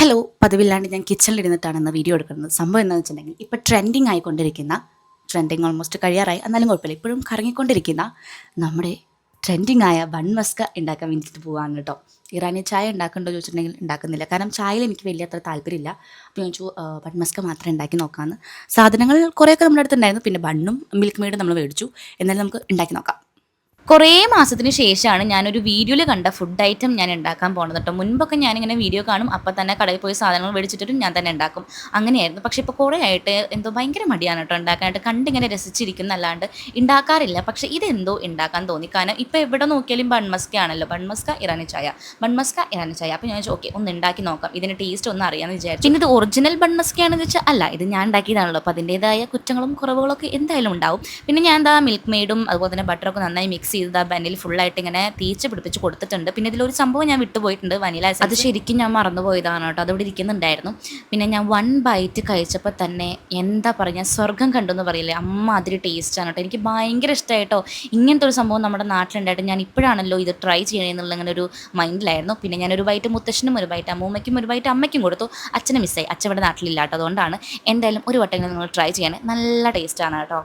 Hello പതിവില്ലാണ്ട് ഞാൻ കിച്ചണിലിരുന്നിട്ടാണ് ഇന്ന് video എടുക്കുന്നത്. സംഭവം എന്താണെന്ന് വെച്ചിട്ടുണ്ടെങ്കിൽ ഇപ്പോൾ ട്രെൻഡിങ് ആയിക്കൊണ്ടിരിക്കുന്ന ട്രെൻഡിങ് ഓൾമോസ്റ്റ് കഴിയാറായി. എന്നാലും കുഴപ്പമില്ല. ഇപ്പോഴും കറങ്ങിക്കൊണ്ടിരിക്കുന്ന നമ്മുടെ ട്രെൻഡിങ് ആയ ബൺ മസ്ക ഉണ്ടാക്കാൻ വേണ്ടിയിട്ട് പോവാണ് കേട്ടോ. ഇറാനി ചായ ഉണ്ടാക്കണ്ടോ ചോദിച്ചിട്ടുണ്ടെങ്കിൽ ഉണ്ടാക്കുന്നില്ല. കാരണം ചായയിൽ എനിക്ക് വലിയ അത്ര താല്പര്യമില്ല. അപ്പോൾ ചോദിച്ചു ബൺ മസ്ക മാത്രം ഉണ്ടാക്കി നോക്കാമെന്ന് സാധനങ്ങൾ കുറേയൊക്കെ നമ്മുടെ അടുത്തുണ്ടായിരുന്നു പിന്നെ ബണ്ണും മിൽക്ക് മെയ്ഡും നമ്മൾ മേടിച്ചു. എന്നാലും നമുക്ക് ഉണ്ടാക്കി നോക്കാം. കുറേ മാസത്തിന് ശേഷമാണ് ഞാനൊരു വീഡിയോയിൽ കണ്ട ഫുഡ് ഐറ്റം ഞാൻ ഉണ്ടാക്കാൻ പോകുന്നത് കേട്ടോ മുൻപൊക്കെ ഞാനിങ്ങനെ വീഡിയോ കാണും അപ്പം തന്നെ കടയിൽ പോയി സാധനങ്ങൾ മേടിച്ചിട്ടും ഞാൻ തന്നെ ഉണ്ടാക്കും. അങ്ങനെയായിരുന്നു. പക്ഷേ ഇപ്പോൾ കുറേ ആയിട്ട് എന്തോ ഭയങ്കര മടിയാണ് കേട്ടോ ഉണ്ടാക്കാനായിട്ട്. കണ്ടിങ്ങനെ രസിച്ചിരിക്കുന്നല്ലാണ്ട് ഉണ്ടാക്കാറില്ല. പക്ഷേ ഇതെന്തോ ഉണ്ടാക്കാൻ തോന്നി. കാരണം ഇപ്പോൾ എവിടെ നോക്കിയാലും ബൺമസ്ക ആണല്ലോ. ബൺമസ്ക ഇറാനി ചായ. ബൺമസ്ക ഇറാനി ചായ. അപ്പോൾ ഞാൻ ഓക്കെ ഒന്ന് ഉണ്ടാക്കി നോക്കാം. ഇതിന്റെ ടേസ്റ്റ് ഒന്ന് അറിയാമെന്ന് വിചാരിച്ചു. പിന്നെ ഇത് ഒറിജിനൽ ബൺമസ്കയാണെന്ന് വെച്ചാൽ അല്ല ഇത് ഞാൻ ഉണ്ടാക്കിയതാണല്ലോ. അപ്പോൾ അതിന്റേതായ കുറ്റങ്ങളും കുറവുകളൊക്കെ എന്തായാലും ഉണ്ടാവും. പിന്നെ ഞാൻ എന്താ മിൽക്ക് മെയ്ഡും അതുപോലെ തന്നെ ബട്ടറൊക്കെ നന്നായി മിക്സ് ചെയ്ത് ആ ഫുൾ ഫുള്ളായിട്ട് ഇങ്ങനെ തീച്ച് പിടിപ്പിച്ച് കൊടുത്തിട്ടുണ്ട്. പിന്നെ ഇതിലൊരു സംഭവം ഞാൻ വിട്ടുപോയിട്ടുണ്ട് വനില അത് ശരിക്കും ഞാൻ മറന്നുപോയതാണ് കേട്ടോ. അതവിടെ ഇരിക്കുന്നുണ്ടായിരുന്നു. പിന്നെ ഞാൻ വൺ ബൈറ്റ് കഴിച്ചപ്പോൾ തന്നെ എന്താ പറയുക സ്വർഗം കണ്ടു എന്ന് പറയില്ലേ അമ്മ അതിൽ ടേസ്റ്റാണ് കേട്ടോ. എനിക്ക് ഭയങ്കര ഇഷ്ടമായിട്ടോ. ഇങ്ങനത്തെ ഒരു സംഭവം നമ്മുടെ നാട്ടിലുണ്ടായിട്ട് ഞാൻ ഇപ്പോഴാണല്ലോ ഇത് ട്രൈ ചെയ്യണമെന്നുള്ള അങ്ങനെ ഒരു മൈൻഡിലായിരുന്നു പിന്നെ ഞാൻ ഒരു ബൈറ്റ് മുത്തശ്ശനും ഒരു ബൈറ്റ് അമ്മൂമ്മയ്ക്കും ഒരു ബൈറ്റ് അമ്മയ്ക്കും കൊടുത്തു. അച്ഛനെ മിസ്സായി അച്ഛൻ ഇവിടെ നാട്ടിലില്ലാട്ടോ അതുകൊണ്ടാണ് എന്തായാലും ഒരു വട്ടം നിങ്ങൾ ട്രൈ ചെയ്യണേ. നല്ല ടേസ്റ്റാണ് കേട്ടോ.